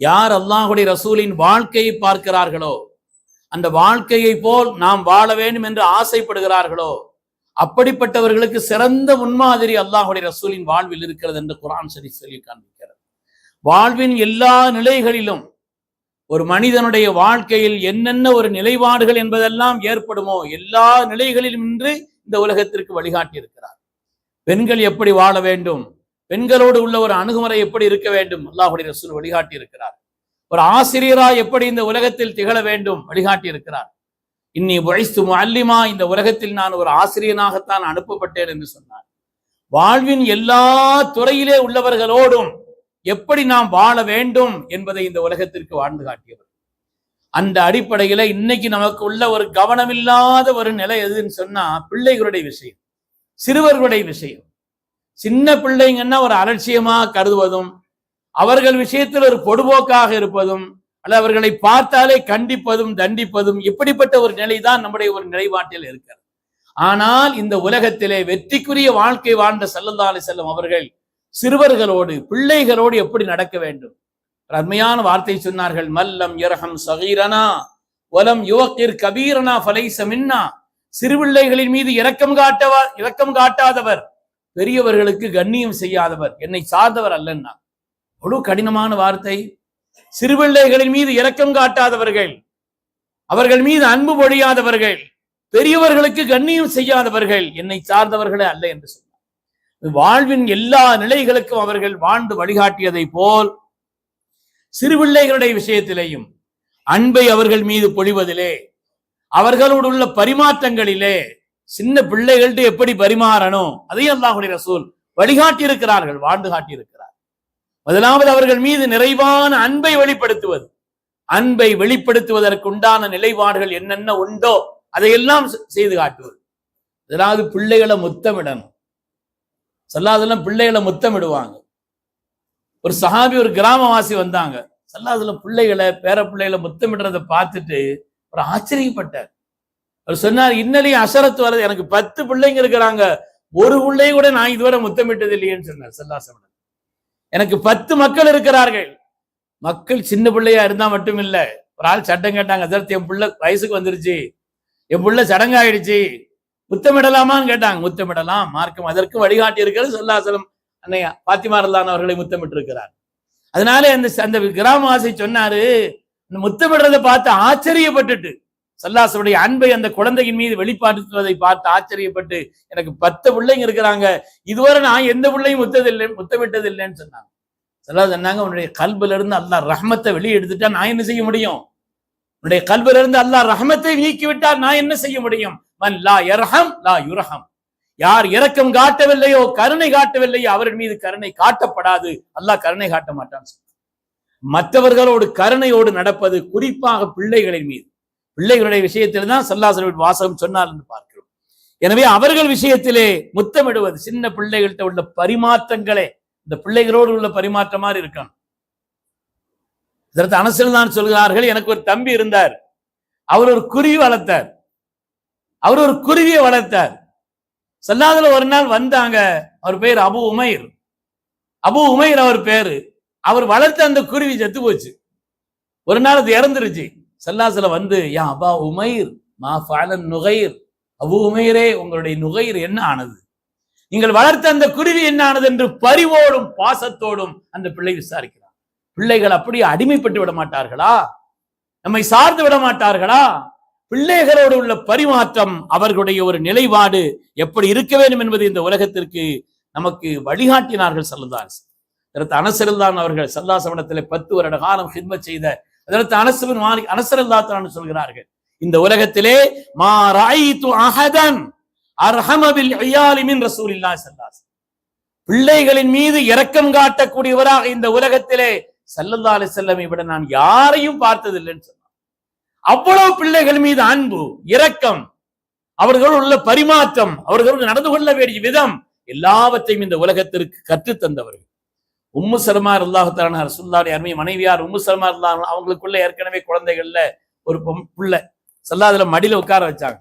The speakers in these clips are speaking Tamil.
யார் அல்லாஹுடைய ரசூலின் வாழ்க்கையை பார்க்கிறார்களோ அந்த வாழ்க்கையை போல் நாம் வாழ வேண்டும் என்று ஆசைப்படுகிறார்களோ அப்படிப்பட்டவர்களுக்கு சிறந்த முன்மாதிரி அல்லாஹுடைய ரசூலின் வாழ்வில் இருக்கிறது என்று குரான் சரி சொல்லி காண்பிக்கிறது. வாழ்வின் எல்லா நிலைகளிலும் ஒரு மனிதனுடைய வாழ்க்கையில் என்னென்ன ஒரு நிலைப்பாடுகள் என்பதெல்லாம் ஏற்படுமோ எல்லா நிலைகளிலும் இன்று இந்த உலகத்திற்கு வழிகாட்டி இருக்கிறார் பெண்கள் எப்படி வாழ வேண்டும்? பெண்களோடு உள்ள ஒரு அணுகுமுறை எப்படி இருக்க வேண்டும்? அல்லாஹுடைய ரசூல் வழிகாட்டி இருக்கிறார் ஒரு ஆசிரியரா எப்படி இந்த உலகத்தில் திகழ வேண்டும்? வழிகாட்டி இருக்கிறார் இன்னி வயசு அல்லிமா இந்த உலகத்தில் நான் ஒரு ஆசிரியனாகத்தான் அனுப்பப்பட்டேன் என்று சொன்னார். வாழ்வின் எல்லா துறையிலே உள்ளவர்களோடும் எப்படி நாம் வாழ வேண்டும் என்பதை இந்த உலகத்திற்கு வாழ்ந்து காட்டியவர். அந்த அடிப்படையில இன்னைக்கு நமக்கு உள்ள ஒரு கவனமில்லாத ஒரு நிலை எதுன்னு சொன்னா பிள்ளைகளுடைய விஷயம் சிறுவர்களுடைய விஷயம். சின்ன பிள்ளைங்கன்னா ஒரு அலட்சியமா கருதுவதும் அவர்கள் விஷயத்தில் ஒரு பொடுபோக்காக இருப்பதும் அல்ல அவர்களை பார்த்தாலே கண்டிப்பதும் தண்டிப்பதும் இப்படிப்பட்ட ஒரு நிலைதான் நம்முடைய ஒரு நிலைப்பாட்டில் இருக்கிறது. ஆனால் இந்த உலகத்திலே வெற்றிக்குரிய வாழ்க்கை வாழ்ந்த செல்லந்தாலே செல்லும் அவர்கள் சிறுவர்களோடு பிள்ளைகளோடு எப்படி நடக்க வேண்டும்? அருமையான வார்த்தை சொன்னார்கள் மல்லம் இரகம் சகீரனா வலம் யுவக்கிர் கபீரனா ஃபலைச மின்னா. சிறுபிள்ளைகளின் மீது இரக்கம் காட்டவா இரக்கம் காட்டாதவர் பெரியவர்களுக்கு கண்ணியம் செய்யாதவர். என்னை சார்ந்தவர் அல்லன்னா. அவ்வளவு கடினமான வார்த்தை. சிறுபிள்ளைகளின் மீது இரக்கம் காட்டாதவர்கள். அவர்கள் மீது அன்பு பொழியாதவர்கள். பெரியவர்களுக்கு கண்ணியம் செய்யாதவர்கள். என்னை சார்ந்தவர்களே அல்ல என்று சொன்னார். வாழ்வின் எல்லா நிலைகளுக்கும் அவர்கள் வாழ்ந்து வழிகாட்டியதை போல் சிறுபிள்ளைகளுடைய விஷயத்திலேயும் அன்பை அவர்கள் மீது பொழிவதிலே அவர்களோடு உள்ள பரிமாற்றங்களிலே சின்ன பிள்ளைகள்ட்டு எப்படி பரிமாறணும்? அதையும் அல்லாஹுடைய ரசூல் வழிகாட்டி இருக்கிறார்கள் வாழ்ந்து காட்டியிருக்கிறார். முதலாவது அவர்கள் மீது நிறைவான அன்பை வெளிப்படுத்துவது. அன்பை வெளிப்படுத்துவதற்குண்டான நிலைப்பாடுகள் என்னென்ன உண்டோ அதையெல்லாம் செய்து காட்டுவது. முதலாவது பிள்ளைகளை முத்தமிடணும். சல்லாதெல்லாம் பிள்ளைகளை முத்தமிடுவாங்க. ஒரு சஹாபி ஒரு கிராமவாசி வந்தாங்க. சல்லாதுல பிள்ளைகளை பேர பிள்ளைகளை முத்தமிடுறதை பார்த்துட்டு ஒரு ஆச்சரியப்பட்டார். அவர் சொன்னார் இன்னலையும் அசரத்து வர்றது எனக்கு பத்து பிள்ளைங்க இருக்கிறாங்க. ஒரு பிள்ளையும் கூட நான் இதுவரை முத்தமிட்டது இல்லையேன்னு சொன்னார் செல்லாசமணன் எனக்கு பத்து மக்கள் இருக்கிறார்கள். மக்கள் சின்ன பிள்ளையா இருந்தா மட்டும் இல்ல. ஒரு ஆள் சட்டம் கேட்டாங்க அதற்கு என் பிள்ளை வயசுக்கு வந்துருச்சு. என் பிள்ளை சடங்காயிடுச்சு. முத்தமிடலாமான்னு கேட்டாங்க. முத்தமிடலாம். மார்க்கம் அதற்கு வழிகாட்டி இருக்கிறது சொல்லாசலம் அன்னையா பாத்திமாரலான் அவர்களை முத்தமிட்டு இருக்கிறார் அதனால அந்த அந்த கிராமவாசி சொன்னாரு இந்த முத்தமிடுறதை பார்த்து ஆச்சரியப்பட்டுட்டு சல்லாசனுடைய அன்பை அந்த குழந்தையின் மீது வெளிப்படுத்துவதை பார்த்து ஆச்சரியப்பட்டு எனக்கு பத்து பிள்ளைங்க இருக்கிறாங்க. இதுவரை நான் எந்த பிள்ளையும் முத்ததில்லை முத்தமிட்டதில்லைன்னு சொன்னாங்க. சல்லா சொன்னாங்க உன்னுடைய கல்புல இருந்து அல்லாஹ் ரஹமத்தை வெளியே எடுத்துட்டா நான் என்ன செய்ய முடியும்? உன்னுடைய கல்புல இருந்து அல்லாஹ் ரஹமத்தை நீக்கி விட்டால் நான் என்ன செய்ய முடியும்? மன் லா யர்ஹம் லா யுரஹம். யார் இரக்கம் காட்டவில்லையோ கருணை காட்டவில்லையோ அவரின் மீது கருணை காட்டப்படாது. அல்லாஹ் கருணை காட்ட மாட்டான். மற்றவர்களோடு கருணையோடு நடப்பது குறிப்பாக பிள்ளைகளின் மீது. பிள்ளைகளுடைய விஷயத்தில் தான் சல்லாசன் வாசகம் சொன்னார் என்று பார்க்கிறோம். எனவே அவர்கள் விஷயத்திலே முத்தமிடுவது சின்ன பிள்ளைகள்கிட்ட உள்ள பரிமாற்றங்களே இந்த பிள்ளைகளோடு உள்ள பரிமாற்றம் மாதிரி இருக்கணும் இதற்கு அனசில் தான் சொல்கிறார்கள் எனக்கு ஒரு தம்பி இருந்தார். அவர் ஒரு குருவி வளர்த்தார். அவர் ஒரு குருவியை வளர்த்தார். சொல்லாதுல ஒரு நாள் வந்தாங்க அவர் பேர் அபு உமைர். அபு உமைர் அவர் பேரு. அவர் வளர்த்த அந்த குருவி செத்து போச்சு. ஒரு நாள் அது இறந்துருச்சு. சல்லாசுல வந்து யா அபா உமைர் மா ஃபாலன் நுகைர். அபு உமைரே உங்களுடைய நுகைர் என்ன ஆனது? நீங்கள் வளர்த்த அந்த குருவி என்ன ஆனது என்று பரிவோடும் பாசத்தோடும் அந்த பிள்ளை விசாரிக்கிறார் பிள்ளைகள் அப்படியே அடிமைப்பட்டு விட மாட்டார்களா? நம்மை சார்ந்து விட மாட்டார்களா? பிள்ளைகளோடு உள்ள பரிமாற்றம் அவர்களுடைய ஒரு நிலைப்பாடு எப்படி இருக்க வேண்டும் என்பது இந்த உலகத்திற்கு நமக்கு வழிகாட்டினார்கள் சல்லதாஸ் அதற்கு அனசரில்தான் அவர்கள் சல்லாசவனத்தில் பத்து வருட காலம் ஹித்மத் செய்த அதற்கு அனசுபின் மாலிக் அனசரில்லாத்தான் சொல்கிறார்கள். இந்த உலகத்திலே மா ராயித்து அஹதன் அர்ஹமபில் ஐயாலிமின் ரசூலில்லா சல்லாஸ் பிள்ளைகளின் மீது இரக்கம் காட்டக்கூடியவராக இந்த உலகத்திலே சல்லல்லா அலி செல்லமை விட நான் யாரையும் பார்த்ததில்லைன்னு சொன்னார். அவ்வளவு பிள்ளைகள் மீது அன்பு இரக்கம் அவர்கள் உள்ள பரிமாற்றம் அவர்கள் நடந்து கொள்ள வேண்டிய விதம் எல்லாவற்றையும் இந்த உலகத்திற்கு கற்றுத் தந்தவர்கள் உம்மு சர்மா அல்லாஹான ரசுல்லாடைய அருமை மனைவியார் உம்மு சர்மா அல்லா அவங்களுக்குள்ள ஏற்கனவே குழந்தைகள்ல ஒரு பொம்- பிள்ளை. சொல்லாதுல மடியில உட்கார வச்சாங்க.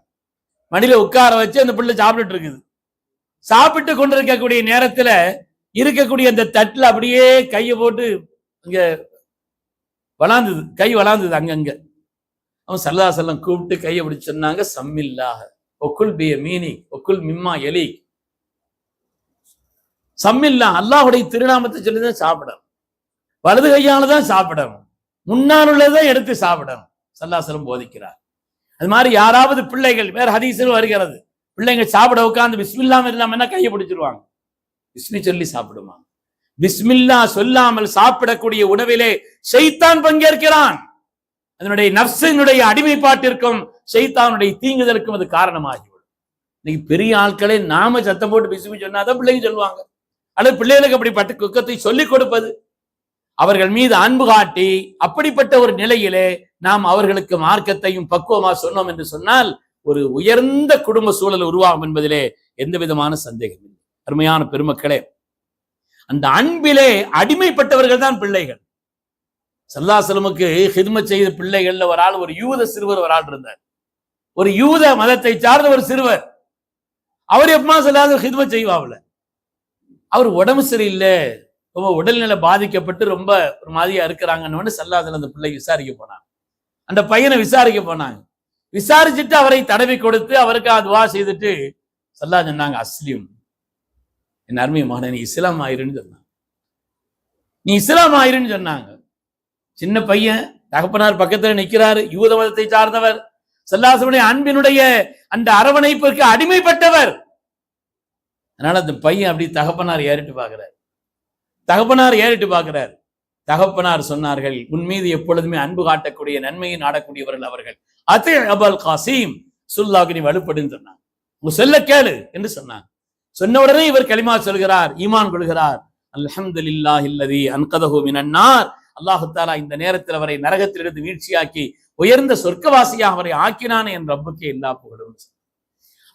மடியில உட்கார வச்சு அந்த பிள்ளை சாப்பிட்டுட்டு இருக்குது. சாப்பிட்டு கொண்டிருக்கக்கூடிய நேரத்துல இருக்கக்கூடிய அந்த தட்டுல அப்படியே கையை போட்டு அங்க வளாந்தது கை வளாந்தது அங்கங்க. அவன் சல்லா செல்லம் கூப்பிட்டு கையை பிடிச்சு சொன்னாங்க சம்மில்லாக ஒக்குல் பிய மீனி ஒக்குல் மிம்மா எலி சம்மில்லா அல்லாஹுடைய திருநாமத்தை சொல்லி தான் சாப்பிடணும். வலது கையால தான் சாப்பிடணும். முன்னால் உள்ளதான் எடுத்து சாப்பிடணும். சல்லாசலம் போதிக்கிறார். அது மாதிரி யாராவது பிள்ளைகள் வேற ஹதீசில் வருகிறது. பிள்ளைங்க சாப்பிட உட்காந்து பிஸ்மில்லாம இல்லாம என்ன கையை பிடிச்சிருவாங்க? பிஸ்மி சொல்லி சாப்பிடுவாங்க. பிஸ்மில்லா சொல்லாமல் சாப்பிடக்கூடிய உணவிலே ஷைத்தான் பங்கேற்கிறான். அதனுடைய நப்சினுடைய அடிமைப்பாட்டிற்கும் செய்தானுடைய தீங்குதலுக்கும் அது காரணமாகிவிடும். இன்னைக்கு பெரிய ஆட்களே நாம சத்தம் போட்டு பிஸ்மி சொன்னாதான் பிள்ளைங்க சொல்லுவாங்க. ஆனால் பிள்ளைகளுக்கு அப்படிப்பட்ட குக்கத்தை சொல்லிக் கொடுப்பது. அவர்கள் மீது அன்பு காட்டி அப்படிப்பட்ட ஒரு நிலையிலே நாம் அவர்களுக்கு மார்க்கத்தையும் பக்குவமா சொன்னோம் என்று சொன்னால் ஒரு உயர்ந்த குடும்ப சூழல் உருவாகும் என்பதிலே எந்த விதமான சந்தேகம் இல்லை. அருமையான பெருமக்களே அந்த அன்பிலே அடிமைப்பட்டவர்கள் தான் பிள்ளைகள். சல்லாசலமுக்கு ஹிதும செய்த பிள்ளைகள்ல ஒரு ஆள் ஒரு யூத சிறுவர் ஒரு ஆள் இருந்தார். ஒரு யூத மதத்தை சார்ந்த ஒரு சிறுவர். அவர் எப்பமா சொல்லாத ஹிதும செய்வாவில்லை அவர் உடம்பு சரியில்லை. ரொம்ப உடல்நிலை பாதிக்கப்பட்டு ரொம்ப ஒரு மாதிரியா இருக்கிறாங்கன்னு சல்லாதன் அந்த பிள்ளை விசாரிக்க போனாங்க. அந்த பையனை விசாரிக்க போனாங்க. விசாரிச்சுட்டு அவரை தடவி கொடுத்து அவருக்கு அதுவா செய்துட்டு சல்லா சொன்னாங்க அஸ்லிம் என் அருமை மகனை நீ இஸ்லாம் ஆயிருன்னு சொன்னாங்க. நீ இஸ்லாம் ஆயிருன்னு சொன்னாங்க. சின்ன பையன் தகப்பனார் பக்கத்துல நிக்கிறாரு யூத மதத்தை சார்ந்தவர் சல்லாசனுடைய அன்பினுடைய அந்த அரவணைப்பிற்கு அடிமைப்பட்டவர். அதனால அந்த பையன் அப்படி தகப்பனார் ஏறிட்டு பார்க்கிறார். தகப்பனார் ஏறிட்டு பார்க்கிறார். தகப்பனார் சொன்னார்கள் உன் மீது எப்பொழுதுமே அன்பு காட்டக்கூடிய நன்மையை நாடக்கூடியவர்கள் அவர்கள். அத்தே அபல் காசிம் சுல்லாக்கு நீ வலுப்படுன்னு சொன்னாங்க உங்க சொல்ல கேளு என்று சொன்னாங்க சொன்ன உடனே இவர் களிமா சொல்கிறார் ஈமான் கொள்கிறார். அல்ஹம்துலில்லாஹ் இல்லதி அன்கதஹு மினன்னார். அல்லாஹு தாலா இந்த நேரத்தில் அவரை நரகத்திலிருந்து வீழ்ச்சியாக்கி உயர்ந்த சொர்க்கவாசியாக அவரை ஆக்கினான் என் ரப்புக்கே எல்லா புகழும்.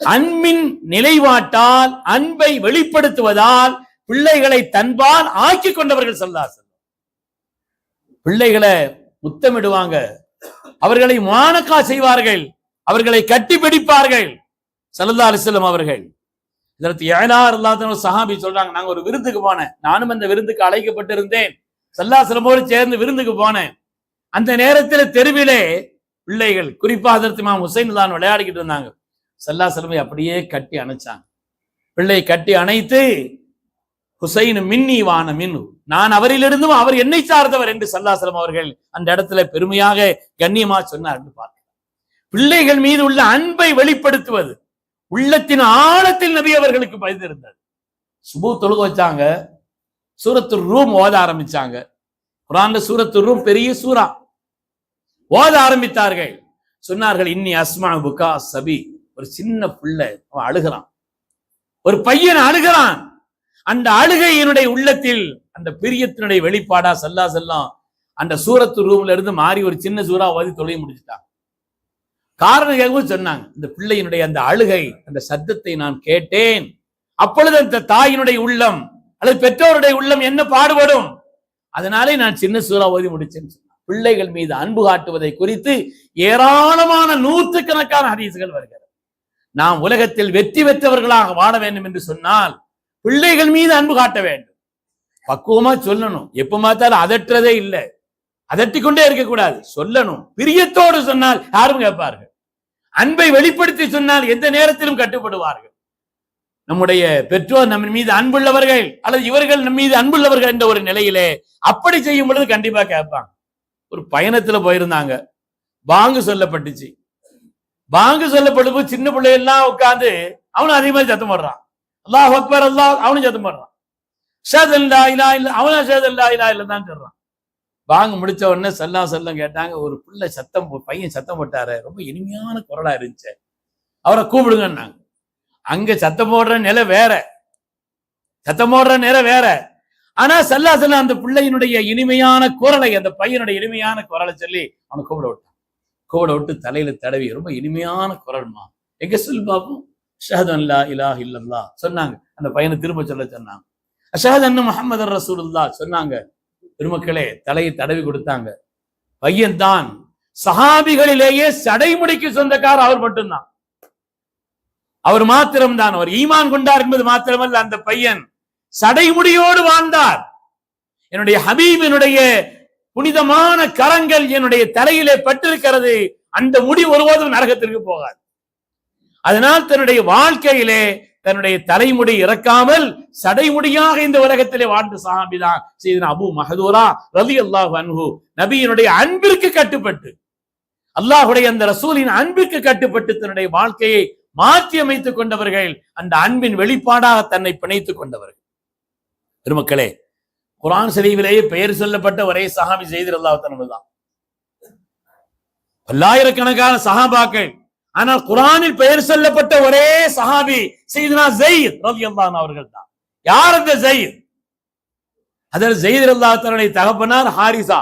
அன்பின் நிலைவாட்டால் அன்பை வெளிப்படுத்துவதால் பிள்ளைகளை தன்பால் ஆக்கி கொண்டவர்கள் சொல்லாசல் பிள்ளைகளை முத்தமிடுவாங்க. அவர்களை மானக்கா செய்வார்கள். அவர்களை கட்டி பிடிப்பார்கள். சல்லா அலிஸ்லம் அவர்கள். இதற்கு ஏனார் இல்லாத சஹாபி சொல்றாங்க நாங்க ஒரு விருந்துக்கு போனேன். நானும் அந்த விருந்துக்கு அழைக்கப்பட்டிருந்தேன். சல்லாசலமோடு சேர்ந்து விருந்துக்கு போனேன். அந்த நேரத்தில் தெருவிலே பிள்ளைகள் குறிப்பாக அதற்கு மாம் ஹுசைன் தான் விளையாடிக்கிட்டு இருந்தாங்க. சல்லாசலமை அப்படியே கட்டி அணைச்சாங்க. பிள்ளை கட்டி அணைத்து ஹுசைன் மின்னி வான மின்னு. நான் அவரிலிருந்தும் அவர் என்னை சார்ந்தவர் என்று சல்லாசலம் அவர்கள் அந்த இடத்துல பெருமையாக கண்ணியமா சொன்னார் என்று பார்க்க பிள்ளைகள் மீது உள்ள அன்பை வெளிப்படுத்துவது உள்ளத்தின் ஆழத்தில் நபி அவர்களுக்கு பயந்திருந்தது சுபு தொழுக வச்சாங்க சூரத்து ரூம் ஓத ஆரம்பிச்சாங்க. குரான்ல சூரத்து ரூம் பெரிய சூறா. ஓத ஆரம்பித்தார்கள். சொன்னார்கள் இன்னி அஸ்மா புகா சபி. ஒரு சின்ன பிள்ளை அவன் அழுகிறான். ஒரு பையன் அழுகிறான். அந்த அழுகையினுடைய உள்ளத்தில் அந்த பிரியத்தினுடைய வெளிப்பாடா செல்லா செல்லம் அந்த சூரத்து ரூம்ல இருந்து மாறி ஒரு சின்ன சூறா வாதி தொலை முடிச்சுட்டான். காரணம் கேட்கவும் சொன்னாங்க இந்த பிள்ளையினுடைய அந்த அழுகை அந்த சத்தத்தை நான் கேட்டேன். அப்பொழுது அந்த தாயினுடைய உள்ளம் அல்லது பெற்றோருடைய உள்ளம் என்ன பாடுபடும்? அதனாலே நான் சின்ன சூறா ஓதி முடிச்சேன்னு சொன்னான். பிள்ளைகள் மீது அன்பு காட்டுவதை குறித்து ஏராளமான நூற்றுக்கணக்கான ஹதீசுகள் வருகிறது. நாம் உலகத்தில் வெற்றி பெற்றவர்களாக வாழ வேண்டும் என்று சொன்னால் பிள்ளைகள் மீது அன்பு காட்ட வேண்டும். பக்குவமா சொல்லணும். எப்ப பார்த்தாலும் அதற்றதே இல்லை. அதட்டிக் கொண்டே இருக்கக்கூடாது. சொல்லணும். பிரியத்தோடு சொன்னால் யாரும் கேட்பார்கள். அன்பை வெளிப்படுத்தி சொன்னால் எந்த நேரத்திலும் கட்டுப்படுவார்கள். நம்முடைய பெற்றோர் நம்ம மீது அன்புள்ளவர்கள் அல்லது இவர்கள் நம் மீது அன்புள்ளவர்கள் என்ற ஒரு நிலையிலே அப்படி செய்யும் பொழுது கண்டிப்பா கேட்பாங்க. ஒரு பயணத்துல போயிருந்தாங்க. பாங்கு சொல்லப்பட்டுச்சு. பாங்கு சொல்லப்படும் சின்ன பிள்ளைகள்லாம் உட்காந்து அவனும் அதே மாதிரி சத்தம் போடுறான். அல்லாஹ் அக்பர் அல்லாஹ் அவனும் சத்தம் போடுறான். ஷேத் இல்லா இல்லை அவனும் ஷேதல்லா இல்லா இல்லை தான் சொல்றான். பாங்கு முடிச்ச உடனே சல்லா செல்லம் கேட்டாங்க ஒரு பிள்ளை சத்தம் பையன் சத்தம் போட்டாரு ரொம்ப இனிமையான குரலா இருந்துச்சு. அவரை கூப்பிடுங்கன்னாங்க. அங்க சத்தம் போடுற நிலை வேற. சத்தம் போடுற நிலை வேற. ஆனா சல்லா செல்லம் அந்த பிள்ளையினுடைய இனிமையான குரலை அந்த பையனுடைய இனிமையான குரலை சொல்லி அவனை கூப்பிட விட்டான். கூப்பிட விட்டு தலையில தடவி ரொம்ப இனிமையான குரல்மா எங்க சொல் பாப்போம் ஷஹதன்லா இலா இல்லல்லா சொன்னாங்க. அந்த பையனை திரும்ப சொல்ல சொன்னாங்க. அஷஹத் முகமது முஹம்மது ரசூலுல்லா சொன்னாங்க. பெருமக்களே தலையை தடவி கொடுத்தாங்க. பையன் தான் சஹாபிகளிலேயே சடைமுடிக்கு சொந்தக்காரர் அவர் மட்டும்தான். அவர் மாத்திரம்தான். அவர் ஈமான் கொண்டார் என்பது மாத்திரமல்ல. அந்த பையன் சடைமுடியோடு வாழ்ந்தார். என்னுடைய ஹபீபினுடைய புனிதமான கரங்கள் என்னுடைய தலையிலே பட்டிருக்கிறது. அந்த முடி ஒருபோதும் நரகத்திற்கு போகாது. அதனால் தன்னுடைய வாழ்க்கையிலே தன்னுடைய தலைமுடி இறக்காமல் சடைமுடியாக இந்த உலகத்திலே வாழ்ந்த சாமிதான் செய்தன அபு மஹதூரா ரவி அல்லாஹ் அன்ஹு. நபியினுடைய அன்பிற்கு கட்டுப்பட்டு அல்லாஹுடைய அந்த ரசூலின் அன்பிற்கு கட்டுப்பட்டு தன்னுடைய வாழ்க்கையை மாற்றி அமைத்துக் கொண்டவர்கள் அந்த அன்பின் வெளிப்பாடாக தன்னை பிணைத்துக் கொண்டவர்கள். பெருமக்களே குரான் ஷரீஃபிலேயே பெயர் சொல்லப்பட்ட ஒரே சஹாபி செய்தி அல்லாஹ் தான். பல்லாயிரக்கணக்கான சஹாபாக்கள் ஆனால் குரானில் பெயர் சொல்லப்பட்ட ஒரே சஹாபி செய்தனா ஜெயித் ரலியல்லாஹு அவர்கள் தான். யார் அந்த ஜெயித்? அதில் ஜெயித் அல்லாஹ் தகப்பனார் ஹாரிசா.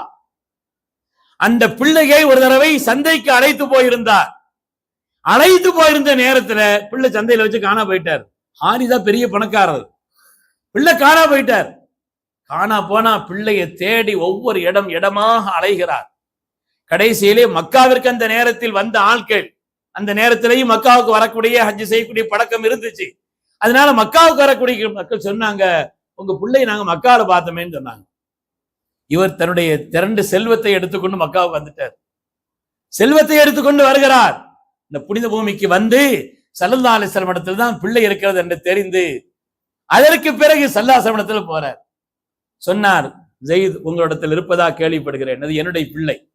அந்த பிள்ளையை ஒரு தடவை சந்தைக்கு அழைத்து போயிருந்தார். அழைத்து போயிருந்த நேரத்துல பிள்ளை சந்தையில வச்சு காணா போயிட்டார். ஹாரிசா பெரிய பணக்காரர். பிள்ளை காணா போயிட்டார். காணா போனா பிள்ளையை தேடி ஒவ்வொரு இடம் இடமாக அலைகிறார். கடைசியிலே மக்காவிற்கு அந்த நேரத்தில் வந்த ஆட்கள் அந்த நேரத்திலேயும் மக்காவுக்கு வரக்கூடிய ஹஜ் செய்யக்கூடிய பழக்கம் இருந்துச்சு. அதனால மக்காவுக்கு வரக்கூடிய மக்கள் சொன்னாங்க உங்க பிள்ளை நாங்க மக்கால பார்த்தோமேன்னு சொன்னாங்க. இவர் தன்னுடைய திரண்டு செல்வத்தை எடுத்துக்கொண்டு மக்காவுக்கு வந்துட்டார். செல்வத்தை எடுத்துக்கொண்டு வருகிறார். இந்த புனித பூமிக்கு வந்து சல்லல்லா அலிஸ்லாம் இடத்துல தான் பிள்ளை இருக்கிறது என்று தெரிந்து அதற்கு பிறகு சல்லாசமணத்துல போறார். சொன்னார் ஜெயித் உங்களிடத்தில் இருப்பதா கேள்விப்படுகிறேன். அது என்னுடைய பிள்ளை.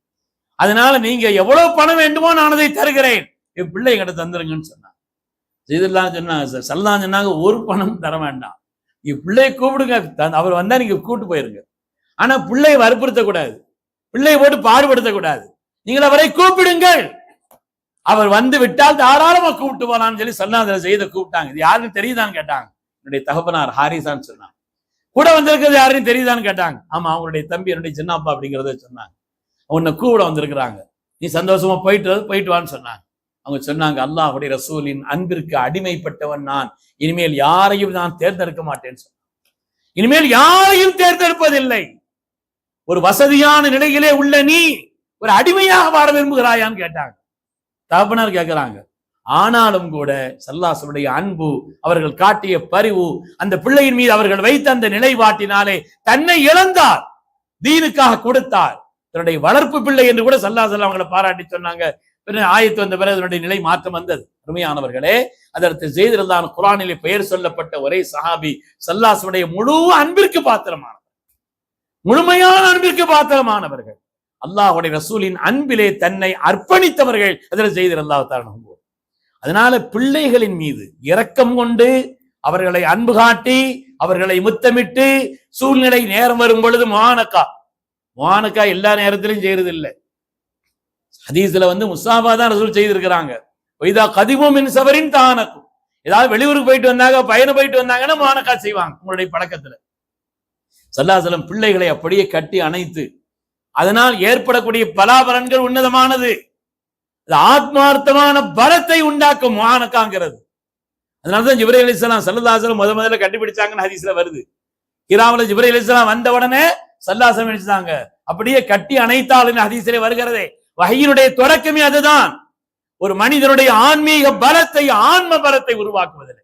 அதனால நீங்க எவ்வளவு பணம் வேண்டுமோ நான் அதை தருகிறேன். என் பிள்ளை எங்கிட்ட தந்துருங்கன்னு சொன்னான் ஜெயிதெல்லாம் சொன்னாங்க சல்லாம் சொன்னாங்க ஒரு பணம் தர வேண்டாம். நீங்க பிள்ளையை கூப்பிடுங்க. த- அவர் வந்தா நீங்க கூட்டு போயிருங்க. ஆனா பிள்ளையை வற்புறுத்தக்கூடாது. பிள்ளையை போட்டு பாடுபடுத்தக்கூடாது. நீங்கள் அவரை கூப்பிடுங்கள். அவர் வந்து விட்டால் தாராளமா கூப்பிட்டு போலாம்னு சொல்லி சொன்னாங்க செய்த கூப்பிட்டாங்க. இது யாருன்னு தெரியுதான்னு கேட்டாங்க. என்னுடைய தகப்பனார் ஹாரிசான்னு சொன்னாங்க. கூட வந்திருக்கிறது யாருன்னு தெரியுதான்னு கேட்டாங்க. ஆமா அவங்களுடைய தம்பி என்னுடைய சின்னப்பா அப்படிங்கிறத சொன்னாங்க. உன்னை கூப்பிட வந்திருக்கிறாங்க. நீ சந்தோஷமா போயிட்டு போயிட்டு வான்னு சொன்னாங்க. அவங்க சொன்னாங்க அல்லாஹுடைய ரசூலின் அன்பிற்கு அடிமைப்பட்டவன் நான். இனிமேல் யாரையும் நான் தேர்ந்தெடுக்க மாட்டேன்னு சொன்னான் இனிமேல் யாரையும் தேர்ந்தெடுப்பதில்லை. ஒரு வசதியான நிலையிலே உள்ள நீ ஒரு அடிமையாக வாழ விரும்புகிறாயான்னு கேட்டாங்க. தகப்பனார் கேட்கிறாங்க ஆனாலும் கூட சல்லாசனுடைய அன்பு அவர்கள் காட்டிய பரிவு அந்த பிள்ளையின் மீது அவர்கள் வைத்த அந்த நிலைப்பாட்டினாலே தன்னை இழந்தார். தீனுக்காக கொடுத்தார். தன்னுடைய வளர்ப்பு பிள்ளை என்று கூட சல்லாசல்ல அவங்களை பாராட்டி சொன்னாங்க. பின்னர் ஆயத்து வந்த பிறகு அதனுடைய நிலை மாற்றம் வந்தது. அருமையானவர்களே அதற்கு ஜெயிதிருந்தான் குரானிலே பெயர் சொல்லப்பட்ட ஒரே சஹாபி சல்லாசனுடைய முழு அன்பிற்கு பாத்திரமானவர். முழுமையான அன்பிற்கு பாத்திரமானவர்கள். அல்லாஹுடைய ரசூலின் அன்பிலே தன்னை அர்ப்பணித்தவர்கள் அதில் செய்திருந்தால் அதனால பிள்ளைகளின் மீது இரக்கம் கொண்டு அவர்களை அன்பு காட்டி அவர்களை முத்தமிட்டு சூழ்நிலை நேரம் வரும் பொழுது மானக்கா. மானக்கா எல்லா நேரத்திலும் செய்யறது இல்லை ஹதீஸ்ல வந்து முசாபா தான் ரசூல் செய்திருக்கிறாங்க. வைதா கதிமும் மின் சபரின் தானக்கும். ஏதாவது வெளியூருக்கு போயிட்டு வந்தாங்க பயணம் போயிட்டு வந்தாங்கன்னா மானக்கா செய்வாங்க உங்களுடைய பழக்கத்துல. சல்லாசலம் பிள்ளைகளை அப்படியே கட்டி அணைத்து அதனால் ஏற்படக்கூடிய பலாபலன்கள் உன்னதமானது. ஆத்மார்த்தமான பலத்தை உண்டாக்கும் மானக்காங்கிறது. அதனாலதான் ஜிப்ரை அலிஸ்லாம் சல்லதாசலம் முத முதல்ல கண்டுபிடிச்சாங்கன்னு ஹதீஸ்ல வருது. கிராமல ஜிப்ரை அலிஸ்லாம் வந்த உடனே சல்லாசலம் நினைச்சாங்க. அப்படியே கட்டி அணைத்தாள்னு ஹதீசிலே வருகிறதே. வகையினுடைய தொடக்கமே அதுதான். ஒரு மனிதனுடைய ஆன்மீக பலத்தை ஆன்ம பலத்தை உருவாக்குவதில்லை.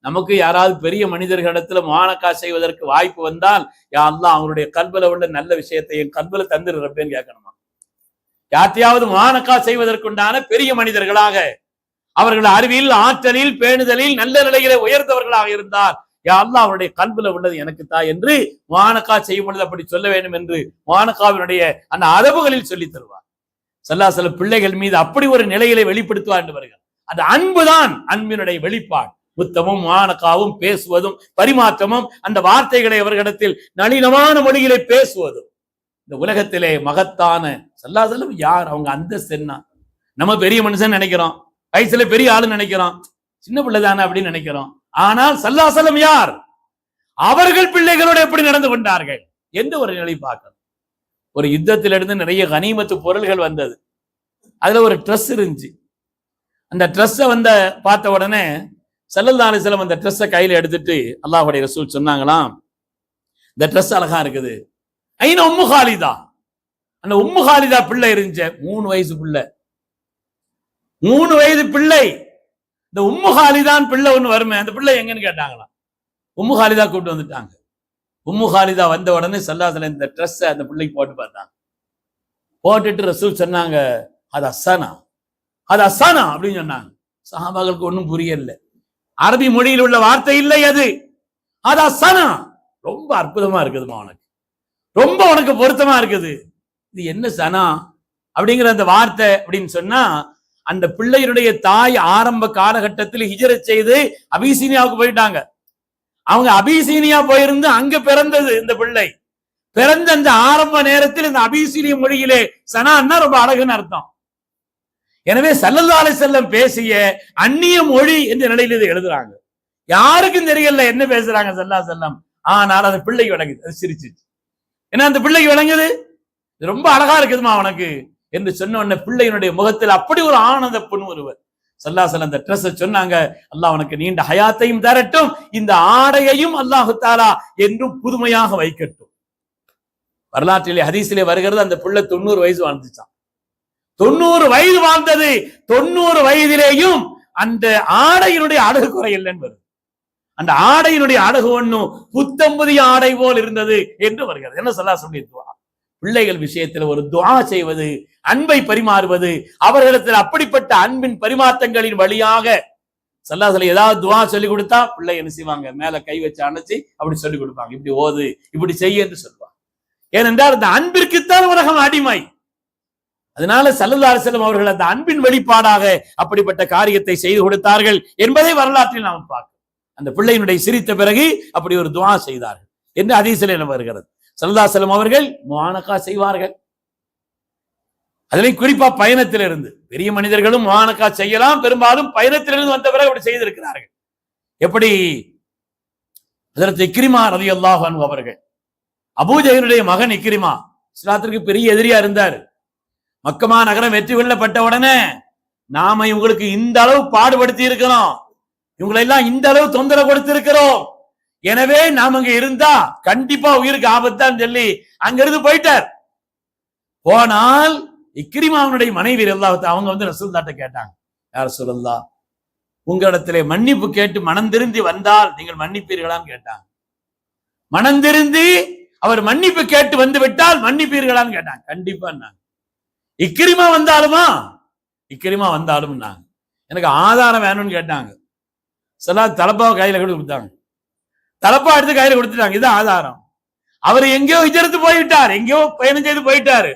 நமக்கு யாராவது பெரிய மனிதர்களிடத்துல மானக்கா செய்வதற்கு வாய்ப்பு வந்தால் யா அவருடைய கல்வில உள்ள நல்ல விஷயத்தை என் கல்வில தந்துருப்பேன்னு கேட்கணுமா? யார்த்தையாவது மானக்கா செய்வதற்குண்டான பெரிய மனிதர்களாக அவர்கள் அறிவில் ஆற்றலில் பேணுதலில் நல்ல நிலையில உயர்ந்தவர்களாக இருந்தால் யா அவருடைய கல்வில உள்ளது எனக்கு தா என்று மானக்கா செய்யும் பொழுது அப்படி சொல்ல வேண்டும் என்று மானக்காவினுடைய அந்த அரபுகளில் சொல்லித் தருவார். சல்லாசல பிள்ளைகள் மீது அப்படி ஒரு நிலையிலே வெளிப்படுத்துவார் என்று வருகிறார். அந்த அன்புதான் அன்பினுடைய வெளிப்பாடு. புத்தமும் மானக்காவும் பேசுவதும் பரிமாற்றமும் அந்த வார்த்தைகளை அவர்களிடத்தில் நளினமான மொழியிலே பேசுவதும். இந்த உலகத்திலே மகத்தான சல்லாசலம் யார்? அவங்க அந்தஸ்து என்ன? நம்ம பெரிய மனுஷன் நினைக்கிறோம். வயசுல பெரிய ஆளு நினைக்கிறோம். சின்ன பிள்ளை தானே அப்படின்னு நினைக்கிறோம். ஆனால் சல்லாசலம் யார்? அவர்கள் பிள்ளைகளோடு எப்படி நடந்து கொண்டார்கள்? எந்த ஒரு நிலை பார்க்கணும். ஒரு யுத்தத்திலிருந்து நிறைய கனிமத்து பொருள்கள் வந்தது. அதுல ஒரு ட்ரெஸ் இருந்துச்சு. அந்த ட்ரெஸ்ஸை வந்த பார்த்த உடனே சல்லல்லா அலிசலம் அந்த ட்ரெஸ்ஸை கையில எடுத்துட்டு அல்லாஹுடைய ரசூல் சொன்னாங்களாம் இந்த ட்ரெஸ் அழகா இருக்குது. ஐநா உம்மு ஹாலிதா அந்த உம்மு ஹாலிதா பிள்ளை இருந்துச்சு. மூணு வயசு பிள்ளை. மூணு வயது பிள்ளை. இந்த உம்மு ஹாலிதான் பிள்ளை ஒண்ணு வருமே அந்த பிள்ளை எங்கன்னு கேட்டாங்களாம். உம்மு ஹாலிதா கூப்பிட்டு வந்துட்டாங்க. உம்மு ஹாலிதா வந்த உடனே சல்லாசல இந்த ட்ரெஸ்ஸை அந்த பிள்ளைக்கு போட்டு பார்த்தாங்க. போட்டுட்டு ரசூல் சொன்னாங்க அது அசானா அது அசானா அப்படின்னு சொன்னாங்க. சஹாபாக்களுக்கு ஒன்றும் புரியல. அரபி மொழியில் உள்ள வார்த்தை இல்லை அது. அது அசானா ரொம்ப அற்புதமா இருக்குதுமா உனக்கு. ரொம்ப உனக்கு பொருத்தமா இருக்குது. இது என்ன சனா? அப்படிங்கிற அந்த வார்த்தை அப்படின்னு சொன்னா அந்த பிள்ளையினுடைய தாய் ஆரம்ப காலகட்டத்தில் ஹிஜர செய்து அபிசீனியாவுக்கு போயிட்டாங்க. அவங்க அபிசீனியா போயிருந்து அங்க பிறந்தது இந்த பிள்ளை. பிறந்த அந்த ஆரம்ப நேரத்தில் இந்த அபிசீனிய மொழியிலே சனான்னா ரொம்ப அழகுன்னு அர்த்தம். எனவே சல்லல்லாலை செல்லம் பேசிய அந்நிய மொழி என்ற நிலையில் இதை எழுதுறாங்க. யாருக்கும் தெரியல என்ன பேசுறாங்க சல்லா செல்லம் ஆனால் அந்த பிள்ளைக்கு விளங்குது அது சிரிச்சிச்சு. ஏன்னா அந்த பிள்ளைக்கு விளங்குது? ரொம்ப அழகா இருக்குதுமா உனக்கு என்று சொன்ன உடனே பிள்ளையினுடைய முகத்தில் அப்படி ஒரு ஆனந்த புண் ஒருவர். சல்லாசல் அந்த ட்ரெஸ் சொன்னாங்க. அல்லாஹ் உனக்கு நீண்ட ஹயாத்தையும் தரட்டும். இந்த ஆடையையும் அல்லாஹு தாலா என்றும் புதுமையாக வைக்கட்டும். வரலாற்றிலே ஹதீஸிலே வருகிறது அந்த பிள்ளை தொண்ணூறு வயசு வாழ்ந்துச்சான் தொண்ணூறு வயது வாழ்ந்தது தொண்ணூறு வயதிலேயும் அந்த ஆடையினுடைய அழகு குறை இல்லைன்னு வருது. அந்த ஆடையினுடைய அழகு ஒண்ணும் புத்தம்புதிய ஆடை போல் இருந்தது என்று வருகிறது. என்ன சொல்லா சொல்லி துவா? பிள்ளைகள் விஷயத்துல ஒரு துவா செய்வது அன்பை பரிமாறுவது அவர்களிடத்தில் அப்படிப்பட்ட அன்பின் பரிமாற்றங்களின் வழியாக சல்லாசல ஏதாவது துவா சொல்லி கொடுத்தா பிள்ளை என்ன செய்வாங்க? மேல கை வச்சு அணைச்சி அப்படி சொல்லி கொடுப்பாங்க. இப்படி ஓது இப்படி செய்ய என்று சொல்லுவாங்க. ஏனென்றால் அந்த அன்பிற்குத்தான் உலகம் அடிமை. அதனால சல்லல்லா செல்லும் அவர்கள் அந்த அன்பின் வெளிப்பாடாக அப்படிப்பட்ட காரியத்தை செய்து கொடுத்தார்கள் என்பதை வரலாற்றில் நாம் பார்க்கிறோம். அந்த பிள்ளையினுடைய சிரித்த பிறகு அப்படி ஒரு துவா செய்தார்கள் என்று அதீசில வருகிறது? சல்லல்லா செல்லம் அவர்கள் முவானக்கா செய்வார்கள். அதிலே குறிப்பா பயணத்திலிருந்து பெரிய மனிதர்களும் முவானக்கா செய்யலாம் பெரும்பாலும் பயணத்திலிருந்து வந்த பிறகு அப்படி செய்திருக்கிறார்கள். எப்படி? அதற்கு இக்ரிமா ரதி அல்லாஹ் அவர்கள் அபூஜகனுடைய மகன் இக்ரிமா இஸ்லாத்திற்கு பெரிய எதிரியா இருந்தார். மக்கமா நகரம் வெற்றி கொள்ளப்பட்ட உடனே நாம இவங்களுக்கு இந்த அளவு பாடுபடுத்தி இருக்கிறோம் இவங்களை எல்லாம் இந்த அளவு தொந்தரவு கொடுத்திருக்கிறோம். எனவே நாம அங்க இருந்தா கண்டிப்பா உயிருக்கு ஆபத்தான் சொல்லி அங்கிருந்து போயிட்டார். போனால் இக்ரிமாவனுடைய மனைவி எல்லாத்த அவங்க வந்து ரசூல்லாட்ட கேட்டாங்க. யார் சொல்லல்லா உங்களிடத்திலே மன்னிப்பு கேட்டு மனம் திருந்தி வந்தால் நீங்கள் மன்னிப்பீர்களான்னு கேட்டாங்க. மனம் திருந்தி அவர் மன்னிப்பு கேட்டு வந்து விட்டால் மன்னிப்பீர்களான்னு கேட்டாங்க. கண்டிப்பா இக்கிரிமா வந்தாலுமா? இக்கிரிமா வந்தாலும் எனக்கு ஆதாரம் வேணும்னு கேட்டாங்க. சில தலப்பாவை கையில கூட கொடுத்தாங்க. தலப்பா எடுத்து கையில கொடுத்துட்டாங்க. இது ஆதாரம். அவர் எங்கேயோ இஜரத்து போய்விட்டார். எங்கேயோ பயணம் செய்து போயிட்டாரு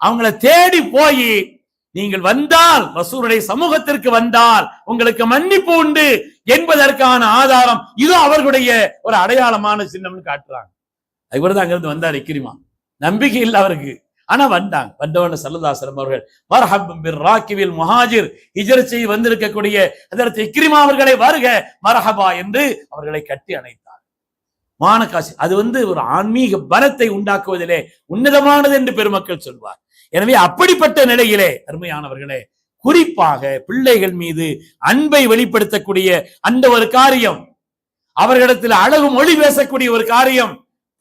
அவங்கள தேடி போய் நீங்கள் வந்தால் ரசூருடைய சமூகத்திற்கு வந்தால் உங்களுக்கு மன்னிப்பு உண்டு என்பதற்கான ஆதாரம் இது அவர்களுடைய ஒரு அடையாளமான சின்னம்னு காட்டுறாங்க. அதுபோல அங்கிருந்து வந்தார் இக்கிரிமா நம்பிக்கை இல்லை அவருக்கு. ஆனா வந்தாங்க. வந்தவன சல்லதாசரம் அவர்கள் மரஹபம் பிர் ராக்கிவில் முஹாஜிர். ஹிஜர் செய்து வந்திருக்கக்கூடிய அதற்கு இக்ரிமா அவர்களை வருக மரஹபா என்று அவர்களை கட்டி அணைத்தார். மானகாசி அது வந்து ஒரு ஆன்மீக பலத்தை உண்டாக்குவதிலே உன்னதமானது என்று பெருமக்கள் சொல்வார். எனவே அப்படிப்பட்ட நிலையிலே அருமையானவர்களே குறிப்பாக பிள்ளைகள் மீது அன்பை வெளிப்படுத்தக்கூடிய அந்த ஒரு காரியம் அவர்களிடத்தில் அழகு மொழி பேசக்கூடிய ஒரு காரியம்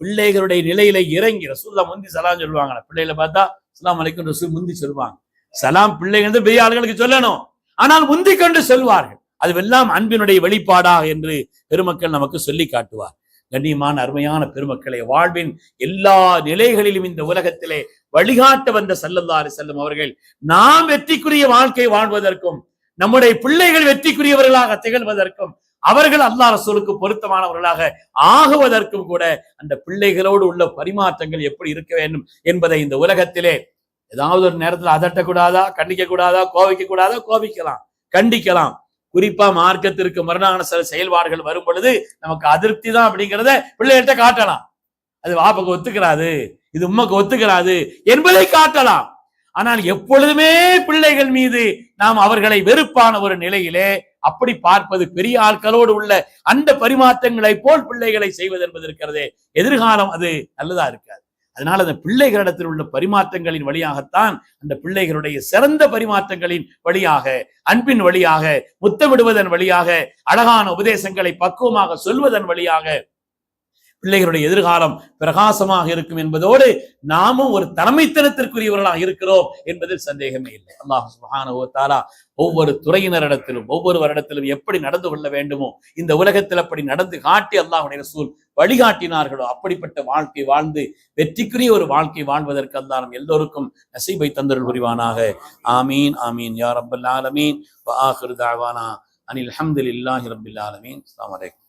பிள்ளைகளுடைய நிலையில இறங்கி ரசூல்லா முந்தி சலாம் சொல்லுவாங்க பிள்ளைகளை பார்த்தா சலாம் அலைக்கும் ரசூல் முந்தி சொல்லுவாங்க. சலாம் பிள்ளைகள் பெரிய ஆளுகளுக்கு சொல்லணும். ஆனால் முந்தி கொண்டு சொல்வார்கள். அதுவெல்லாம் அன்பினுடைய வெளிப்பாடாக என்று பெருமக்கள் நமக்கு சொல்லி காட்டுவார். கண்ணியமான அருமையான பெருமக்களை வாழ்வின் எல்லா நிலைகளிலும் இந்த உலகத்திலே வழிகாட்ட வந்த சல்லல்லாறு செல்லும் அவர்கள் நாம் வெற்றிக்குரிய வாழ்க்கை வாழ்வதற்கும் நம்முடைய பிள்ளைகள் வெற்றிக்குரியவர்களாக திகழ்வதற்கும் அவர்கள் அல்லா ரசூலுக்கு பொருத்தமானவர்களாக ஆகுவதற்கும் கூட அந்த பிள்ளைகளோடு உள்ள பரிமாற்றங்கள் எப்படி இருக்க வேண்டும் என்பதை இந்த உலகத்திலே ஏதாவது ஒரு நேரத்தில் அதட்டக்கூடாதா கண்டிக்க கூடாதா கோவிக்க கூடாதா கோபிக்கலாம் கண்டிக்கலாம். குறிப்பா மார்க்கத்திற்கு மரணான சில செயல்பாடுகள் வரும் பொழுது நமக்கு அதிருப்தி தான் அப்படிங்கிறத பிள்ளைகள்கிட்ட காட்டலாம். அது வாப்புக்கு ஒத்துக்கிறாது இது உண்மைக்கு ஒத்துக்கிறாது என்பதை காட்டலாம். ஆனால் எப்பொழுதுமே பிள்ளைகள் மீது நாம் அவர்களை வெறுப்பான ஒரு நிலையிலே அப்படி பார்ப்பது பெரிய ஆட்களோடு உள்ள அந்த பரிமாற்றங்களை போல் பிள்ளைகளை செய்வது என்பது இருக்கிறதே. எதிர்காலம் அது நல்லதா இருக்காது. அதனால அந்த பிள்ளைகளிடத்தில் உள்ள பரிமாற்றங்களின் வழியாகத்தான் அந்த பிள்ளைகளுடைய சிறந்த பரிமாற்றங்களின் வழியாக அன்பின் வழியாக முத்தமிடுவதன் வழியாக அழகான உபதேசங்களை பக்குவமாக சொல்வதன் வழியாக பிள்ளைகளுடைய எதிர்காலம் பிரகாசமாக இருக்கும் என்பதோடு நாமும் ஒரு தலைமைத்தனத்திற்குரியவர்களாக இருக்கிறோம் என்பதில் சந்தேகமே இல்லை. அல்லாஹ் சுப்ஹானஹு வ ஒவ்வொரு துறையினரிடத்திலும் ஒவ்வொரு வருடத்திலும் எப்படி நடந்து கொள்ள வேண்டுமோ இந்த உலகத்தில் அப்படி நடந்து காட்டி அல்லாஹுடைய ரசூல் வழிகாட்டினார்களோ அப்படிப்பட்ட வாழ்க்கை வாழ்ந்து வெற்றிக்குரிய ஒரு வாழ்க்கை வாழ்வதற்கு அல்லாஹ் நம் எல்லோருக்கும் நசீபை தந்தருள் புரிவானாக. ஆமீன் ஆமீன். யார் ரப்பல் ஆலமீன். அனில் ஹம்துலில்லாஹி ரப்பில் ஆலமீன். அலாம்